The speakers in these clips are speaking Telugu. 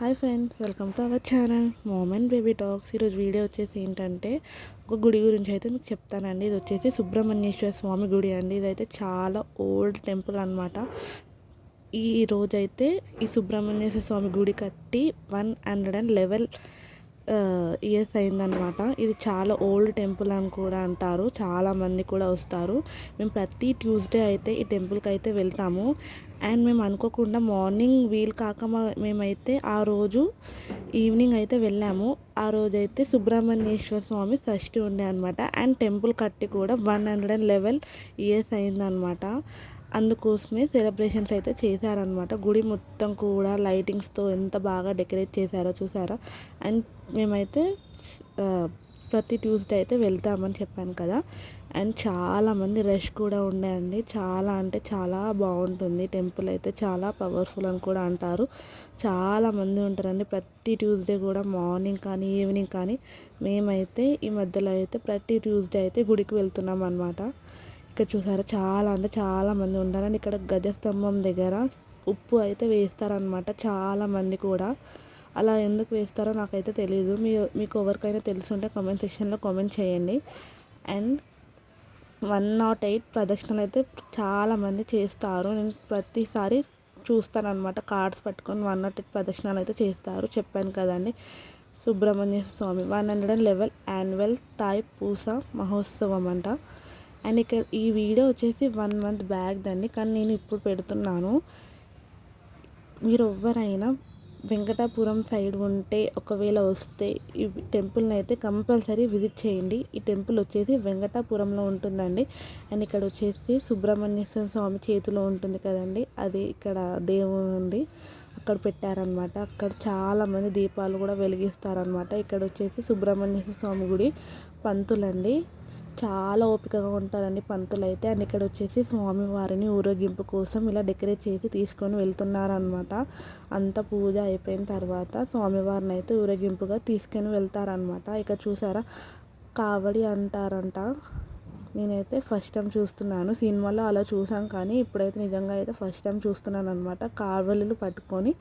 Hi friends welcome to our channel moment baby talks. ఈరోజు వీడియో వచ్చేసి ఏంటంటే ఒక గుడి గురించి అయితే మీకు చెప్తానండి. ఇది వచ్చేసి సుబ్రహ్మణ్యేశ్వర స్వామి గుడి అండి. ఇదైతే చాలా ఓల్డ్ టెంపుల్ అనమాట ఈ రోజైతే ఈ సుబ్రహ్మణ్యేశ్వర స్వామి గుడి కట్టి one hundred and eleven years అయిందనమాట ఇది చాలా ఓల్డ్ టెంపుల్ అని కూడా అంటారు. చాలామంది కూడా వస్తారు. మేము ప్రతి ట్యూస్డే అయితే ఈ టెంపుల్కి అయితే వెళ్తాము. అండ్ మేము అనుకోకుండా మార్నింగ్ వీలు కాక మేమైతే ఆ రోజు ఈవినింగ్ అయితే వెళ్ళాము. ఆ రోజు అయితే సుబ్రహ్మణ్యేశ్వర స్వామి షష్ఠి ఉండే అనమాట అండ్ టెంపుల్ కట్టి కూడా one hundred and eleven years అయిందనమాట అందుకోసమే సెలబ్రేషన్స్ అయితే చేశారనమాట గుడి మొత్తం కూడా లైటింగ్స్తో ఎంత బాగా డెకరేట్ చేశారో చూసారా? అండ్ మేమైతే ప్రతి ట్యూస్డే అయితే వెళ్తామని చెప్పాను కదా. అండ్ చాలామంది రష్ కూడా ఉండేయండి. చాలా అంటే చాలా బాగుంటుంది. టెంపుల్ అయితే చాలా పవర్ఫుల్ అని కూడా అంటారు. చాలామంది ఉంటారండి. ప్రతి ట్యూస్డే కూడా మార్నింగ్ కానీ ఈవినింగ్ కానీ మేమైతే ఈ మధ్యలో అయితే ప్రతి ట్యూస్డే అయితే గుడికి వెళ్తున్నాం అనమాట ఇక్కడ చూసారా? చాలా అంటే చాలా మంది ఉంటారని ఇక్కడ గజస్తంభం దగ్గర ఉప్పు అయితే వేస్తారనమాట చాలా మంది కూడా. అలా ఎందుకు వేస్తారో నాకైతే తెలియదు మీ మీకు ఎవరికైనా తెలుసుంటే కామెంట్ సెక్షన్లో కామెంట్ చేయండి. అండ్ వన్ నాట్ ఎయిట్ ప్రదక్షిణలు అయితే చాలామంది చేస్తారు. నేను ప్రతిసారి చూస్తాను అనమాట కార్డ్స్ పట్టుకొని వన్ నాట్ ఎయిట్ ప్రదక్షిణాలు అయితే చేస్తారు. చెప్పాను కదండి. Subrahmanya Swamy one hundred and eleven annual Thai Pusam మహోత్సవం అంట. అండ్ ఇక్కడ ఈ వీడియో వచ్చేసి వన్ మంత్ బ్యాక్ దండి. కానీ నేను ఇప్పుడు పెడుతున్నాను. మీరు ఎవరైనా వెంకటాపురం సైడ్ ఉంటే ఒకవేళ వస్తే ఈ టెంపుల్ని అయితే కంపల్సరీ విజిట్ చేయండి. ఈ టెంపుల్ వచ్చేసి వెంకటాపురంలో ఉంటుందండి. అండ్ ఇక్కడ వచ్చేసి సుబ్రహ్మణ్యేశ్వర స్వామి చేతిలో ఉంటుంది కదండి. అది ఇక్కడ దేవుడు ఉంది. అక్కడ పెట్టారనమాట అక్కడ చాలామంది దీపాలు కూడా వెలిగిస్తారనమాట ఇక్కడ వచ్చేసి సుబ్రహ్మణ్యేశ్వర స్వామి గుడి పంతులండి. చాలా ఓపికగా ఉంటారండి పంతులు అయితే అండ్ ఇక్కడ వచ్చేసి స్వామివారిని ఊరేగింపు కోసం ఇలా డెకరేట్ చేసి తీసుకొని వెళ్తున్నారనమాట అంత పూజ అయిపోయిన తర్వాత స్వామివారిని అయితే ఊరేగింపుగా తీసుకొని వెళ్తారనమాట ఇక్కడ చూసారా? కావడి అంటారంట. నేనైతే ఫస్ట్ టైం చూస్తున్నాను. సినిమాలో అలా చూసాం కానీ ఇప్పుడైతే నిజంగా అయితే ఫస్ట్ టైం చూస్తున్నాను అనమాట కావడిలు పట్టుకొని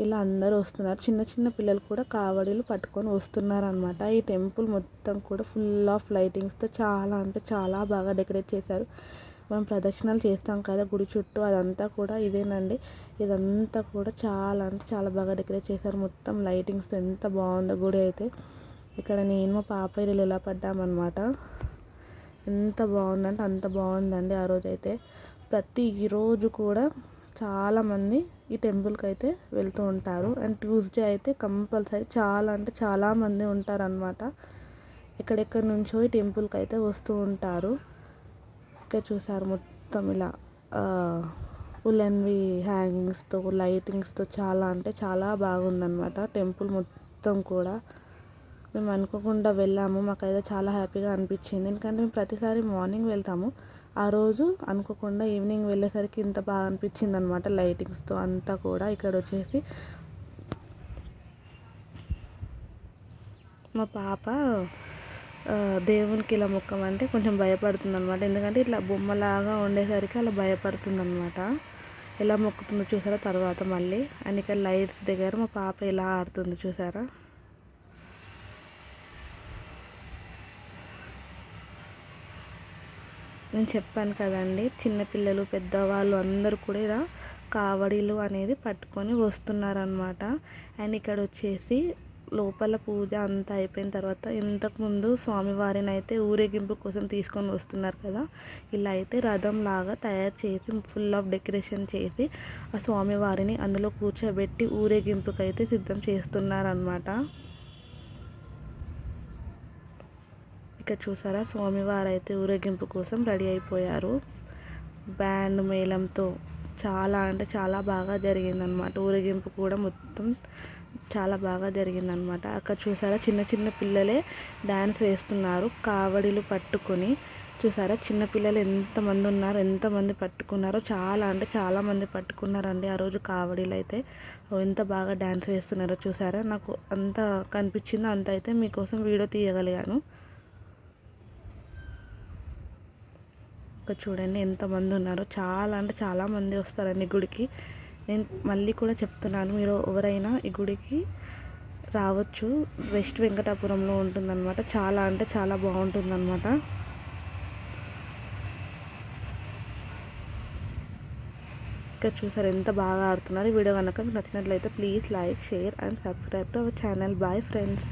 ఇలా అందరూ వస్తున్నారు. చిన్న చిన్న పిల్లలు కూడా కావడిలు పట్టుకొని వస్తున్నారు అనమాట ఈ టెంపుల్ మొత్తం కూడా ఫుల్ ఆఫ్ లైటింగ్స్తో చాలా అంటే చాలా బాగా డెకరేట్ చేశారు. మనం ప్రదక్షిణాలు చేస్తాం కదా గుడి చుట్టూ అదంతా కూడా ఇదేనండి. ఇదంతా కూడా చాలా అంటే చాలా బాగా డెకరేట్ చేశారు. మొత్తం లైటింగ్స్తో ఎంత బాగుందో గుడి అయితే. ఇక్కడ నేను మా పాప ఇలా పడ్డామన్నమాట. ఎంత బాగుందంటే అంత బాగుందండి ఆ రోజు అయితే ప్రతి రోజు కూడా చాలామంది ఈ టెంపుల్కి అయితే వెళ్తూ ఉంటారు. అండ్ ట్యూస్డే అయితే కంపల్సరీ చాలా అంటే చాలామంది ఉంటారనమాట ఎక్కడెక్కడి నుంచో ఈ టెంపుల్కి అయితే వస్తూ ఉంటారు. ఇక్కడ చూసారు మొత్తం ఇలా ఉలెన్వి హ్యాంగింగ్స్తో లైటింగ్స్తో చాలా అంటే చాలా బాగుందన్నమాట టెంపుల్ మొత్తం కూడా. మేము అనుకోకుండా వెళ్ళాము. మాకైతే చాలా హ్యాపీగా అనిపించింది. ఎందుకంటే మేము ప్రతిసారి మార్నింగ్ వెళ్తాము. ఆ రోజు అనుకోకుండా ఈవినింగ్ వెళ్ళేసరికి ఇంత బాగా అనిపించింది అనమాట లైటింగ్స్తో అంతా కూడా ఇక్కడ వచ్చేసి. మా పాప దేవునికి ఇలా మొక్కమంటే కొంచెం భయపడుతుంది అనమాట ఎందుకంటే ఇట్లా బొమ్మలాగా ఉండేసరికి అలా భయపడుతుంది అనమాట ఎలా మొక్కుతుందో చూసారా? తర్వాత మళ్ళీ. అండ్ ఇక్కడ లైట్స్ దగ్గర మా పాప ఎలా ఆడుతుంది చూసారా? నేను చెప్పాను కదండి చిన్నపిల్లలు పెద్దవాళ్ళు అందరూ కూడా కావడీలు కావడిలు అనేది పట్టుకొని వస్తున్నారనమాట అండ్ ఇక్కడ వచ్చేసి లోపల పూజ అంతా అయిపోయిన తర్వాత ఇంతకుముందు స్వామివారిని అయితే ఊరేగింపు కోసం తీసుకొని వస్తున్నారు కదా ఇలా అయితే రథం లాగా తయారు చేసి ఫుల్ ఆఫ్ డెకరేషన్ చేసి ఆ స్వామివారిని అందులో కూర్చోబెట్టి ఊరేగింపుకైతే సిద్ధం చేస్తున్నారనమాట ఇక్కడ చూసారా? స్వామివారు అయితే ఊరేగింపు కోసం రెడీ అయిపోయారు. బ్యాండ్ మేళంతో చాలా అంటే చాలా బాగా జరిగిందనమాట ఊరేగింపు కూడా మొత్తం చాలా బాగా జరిగిందనమాట అక్కడ చూసారా? చిన్న చిన్న పిల్లలే డ్యాన్స్ వేస్తున్నారు. కావడిలు పట్టుకొని చూసారా? చిన్నపిల్లలు ఎంతమంది ఉన్నారు? ఎంతమంది పట్టుకున్నారో చాలా అంటే చాలామంది పట్టుకున్నారండి ఆ రోజు కావడిలు అయితే. ఎంత బాగా డ్యాన్స్ వేస్తున్నారో చూసారా? నాకు అంత కనిపించిందో అంత అయితే మీకోసం వీడియో తీయగలిగాను. ఇక్కడ చూడండి ఎంతమంది ఉన్నారో. చాలా అంటే చాలామంది వస్తారండి గుడికి. నేను మళ్ళీ కూడా చెప్తున్నాను మీరు ఎవరైనా ఈ గుడికి రావచ్చు. వెస్ట్ వెంకటాపురంలో ఉంటుందన్నమాట. చాలా అంటే చాలా బాగుంటుందన్నమాట. ఇక్కడ చూసారు ఎంత బాగా ఆడుతున్నారు. ఈ వీడియో కనుక మీకు నచ్చినట్లయితే please like share and subscribe to our channel. Bye friends.